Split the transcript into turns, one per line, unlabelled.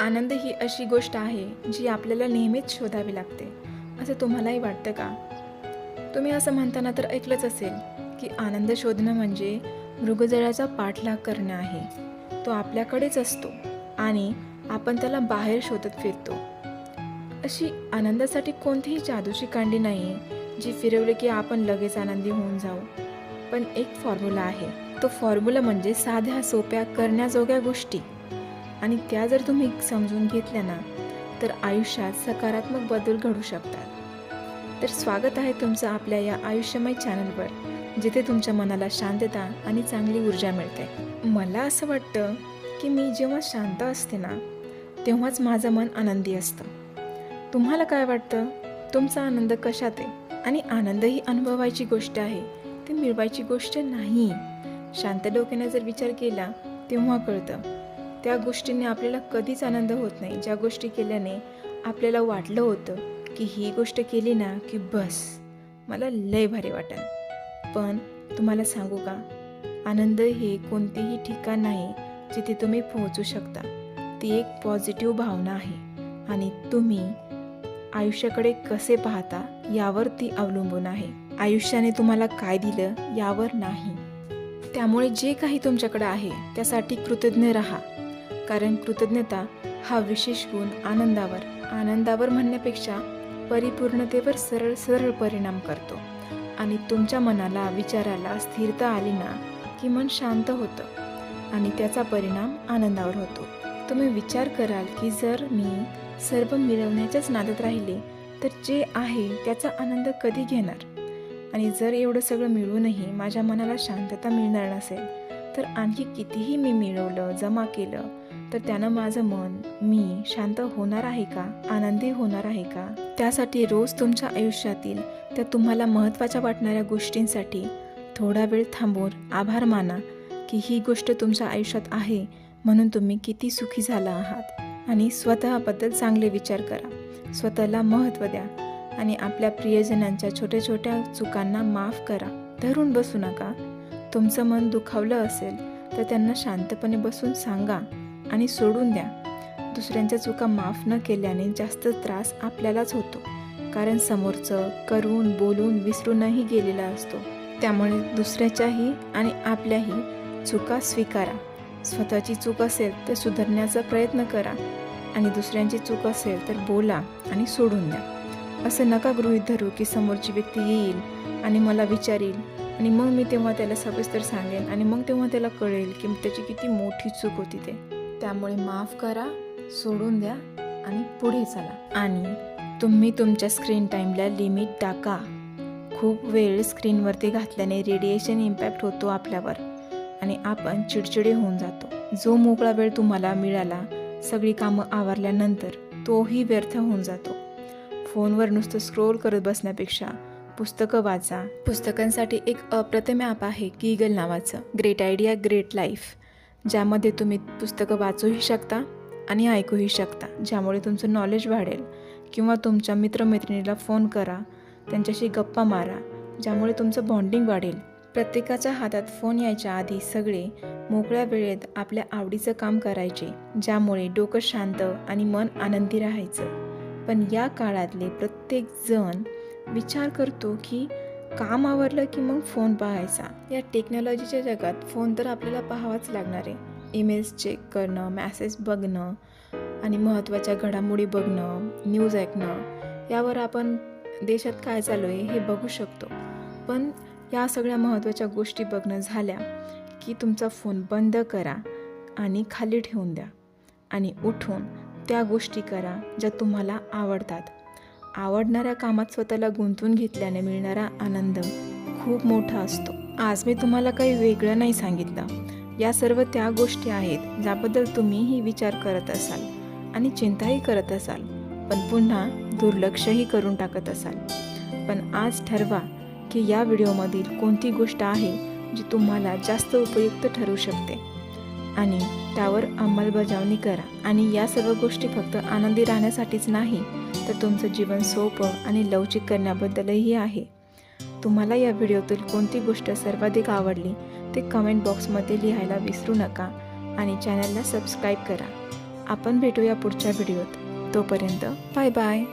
आनंद ही अशी गोष्ट आहे जी आपल्याला नेहमीच शोधावी लागते. असं तुम्हालाही वाटतं का? तुम्ही असं म्हणताना तर ऐकलंच असेल की आनंद शोधणं म्हणजे मृगजळाचा पाठलाग करणं आहे. तो आपल्याकडेच असतो आणि आपण त्याला बाहेर शोधत फिरतो. अशी आनंदासाठी कोणतीही जादूची कांडी नाही आहे जी फिरवली की आपण लगेच आनंदी होऊन जाऊ. पण एक फॉर्म्युला आहे. तो फॉर्म्युला म्हणजे साध्या सोप्या करण्याजोग्या गोष्टी. आणि त्या जर तुम्ही समजून घेतल्या ना तर आयुष्यात सकारात्मक बदल घडू शकतात. तर स्वागत आहे तुमचं आपल्या या आयुष्यमय चॅनलवर जिथे तुमच्या मनाला शांतता आणि चांगली ऊर्जा मिळते. मला असं वाटतं की मी जेव्हा शांत असते ना तेव्हाच माझं मन आनंदी असतं. तुम्हाला काय वाटतं? तुमचा आनंद कशात आहे? आणि आनंद ही अनुभवायची गोष्ट आहे ती मिळवायची गोष्ट नाही. शांत डोक्याने जर विचार केला तेव्हा कळतं. त्या गोष्टीने आपल्याला कधीच आनंद होत नाही. ज्या गोष्टी केल्याने आपल्याला वाटलं होतं की ही गोष्ट केली ना की बस मला लय भारी वाटेल. पण तुम्हाला सांगू का? आनंद हे कोणतेही ठिकाण नाही जिथे तुम्ही पोहोचू शकता. ती एक पॉझिटिव्ह भावना आहे. आणि तुम्ही आयुष्याकडे कसे पाहता यावर ती अवलंबून आहे. आयुष्याने तुम्हाला काय दिलं यावर नाही. त्यामुळे जे काही तुमच्याकडे आहे त्यासाठी कृतज्ञ राहा. कारण कृतज्ञता हा विशेष गुण आनंदावर आनंदावर म्हणण्यापेक्षा परिपूर्णतेवर सरळ सरळ परिणाम करतो. आणि तुमच्या मनाला विचाराला स्थिरता आली ना की मन शांत होतं. आणि त्याचा परिणाम आनंदावर होतो. तुम्ही विचार कराल की जर मी सर्व मिळवण्याच्याच नादात राहिले तर जे आहे त्याचा आनंद कधी घेणार? आणि जर एवढं सगळं मिळूनही माझ्या मनाला शांतता मिळणार नसेल तर आणखी कितीही मी मिळवलं जमा केलं तर त्यानं माझं मन मी शांत होणार आहे का? आनंदी होणार आहे का? त्यासाठी रोज तुमच्या आयुष्यातील त्या तुम्हाला महत्त्वाच्या वाटणाऱ्या गोष्टींसाठी थोडा वेळ थांबून आभार माना की ही गोष्ट तुमच्या आयुष्यात आहे म्हणून तुम्ही किती सुखी झाला आहात. आणि स्वतःबद्दल चांगले विचार करा. स्वतःला महत्त्व द्या आणि आपल्या प्रियजनांच्या छोट्या छोट्या चुकांना माफ करा. धरून बसू नका. तुमचं मन दुखावलं असेल तर त्यांना शांतपणे बसून सांगा. आणि सोडून द्या. दुसऱ्यांच्या चुका माफ न केल्याने जास्त त्रास आपल्यालाच होतो. कारण समोरचं करून बोलून विसरूनही गेलेला असतो. त्यामुळे दुसऱ्याच्याही आणि आपल्याही चुका स्वीकारा. स्वतःची चूक असेल तर सुधारण्याचा प्रयत्न करा. आणि दुसऱ्यांची चूक असेल तर बोला आणि सोडून द्या. असं नका गृहीत धरू की समोरची व्यक्ती येईल आणि मला विचारील आणि मग मी तेव्हा त्याला सविस्तर सांगेन आणि मग तेव्हा त्याला कळेल की त्याची किती मोठी चूक होती ते. त्यामुळे माफ करा सोडून द्या आणि पुढे चला. आणि तुम्ही तुमच्या स्क्रीन टाईमला लिमिट टाका. खूप वेळ स्क्रीनवरती घातल्याने रेडिएशन इम्पॅक्ट होतो आपल्यावर आणि आपण चिडचिडे होऊन जातो. जो मोकळा वेळ तुम्हाला मिळाला सगळी कामं आवरल्यानंतर तोही व्यर्थ होऊन जातो. फोनवर नुसतं स्क्रोल करत बसण्यापेक्षा पुस्तकं वाचा. पुस्तकांसाठी एक अप्रतिम ॲप आहे कीगल नावाचं. ग्रेट आयडिया ग्रेट लाईफ ज्यामध्ये तुम्ही पुस्तकं वाचूही शकता आणि ऐकूही शकता ज्यामुळे तुमचं नॉलेज वाढेल. किंवा तुमच्या मित्रमैत्रिणीला फोन करा त्यांच्याशी गप्पा मारा ज्यामुळे तुमचं बॉन्डिंग वाढेल. प्रत्येकाच्या हातात फोन यायच्या आधी सगळे मोकळ्या वेळेत आपल्या आवडीचं काम करायचे ज्यामुळे डोकं शांत आणि मन आनंदी राहायचं. पण या काळातले प्रत्येकजण विचार करतो की काम आवरलं की मग फोन पाहायचा. या टेक्नॉलॉजीच्या जगात फोन तर आपल्याला पाहावाच लागणार आहे. ईमेल्स चेक करणं मॅसेज बघणं आणि महत्त्वाच्या घडामोडी बघणं न्यूज ऐकणं यावर आपण देशात काय चालू आहे हे बघू शकतो. पण या सगळ्या महत्त्वाच्या गोष्टी बघणं झाल्या की तुमचा फोन बंद करा आणि खाली ठेवून द्या आणि उठून त्या गोष्टी करा ज्या तुम्हाला आवडतात. आवडणाऱ्या कामात स्वतःला गुंतवून घेतल्याने मिळणारा आनंद खूप मोठा असतो. आज मी तुम्हाला काही वेगळं नाही सांगितलं. या सर्व त्या गोष्टी आहेत ज्याबद्दल तुम्हीही विचार करत असाल आणि चिंताही करत असाल पण पुन्हा दुर्लक्षही करून टाकत असाल. पण आज ठरवा की या व्हिडिओमधील कोणती गोष्ट आहे जी तुम्हाला जास्त उपयुक्त ठरू शकते. आणि त्यावर अंमलबजावणी करा आणि या सर्व गोष्टी फक्त आनंदी राहण्यासाठीच नाही तर तुमचं जीवन सोपं आणि लवचिक करण्याबद्दलही आहे. तुम्हाला या व्हिडिओतील कोणती गोष्ट सर्वाधिक आवडली ते कमेंट बॉक्समध्ये लिहायला विसरू नका आणि चॅनलला सबस्क्राईब करा. आपण भेटूया पुढच्या व्हिडिओत. तोपर्यंत बाय बाय.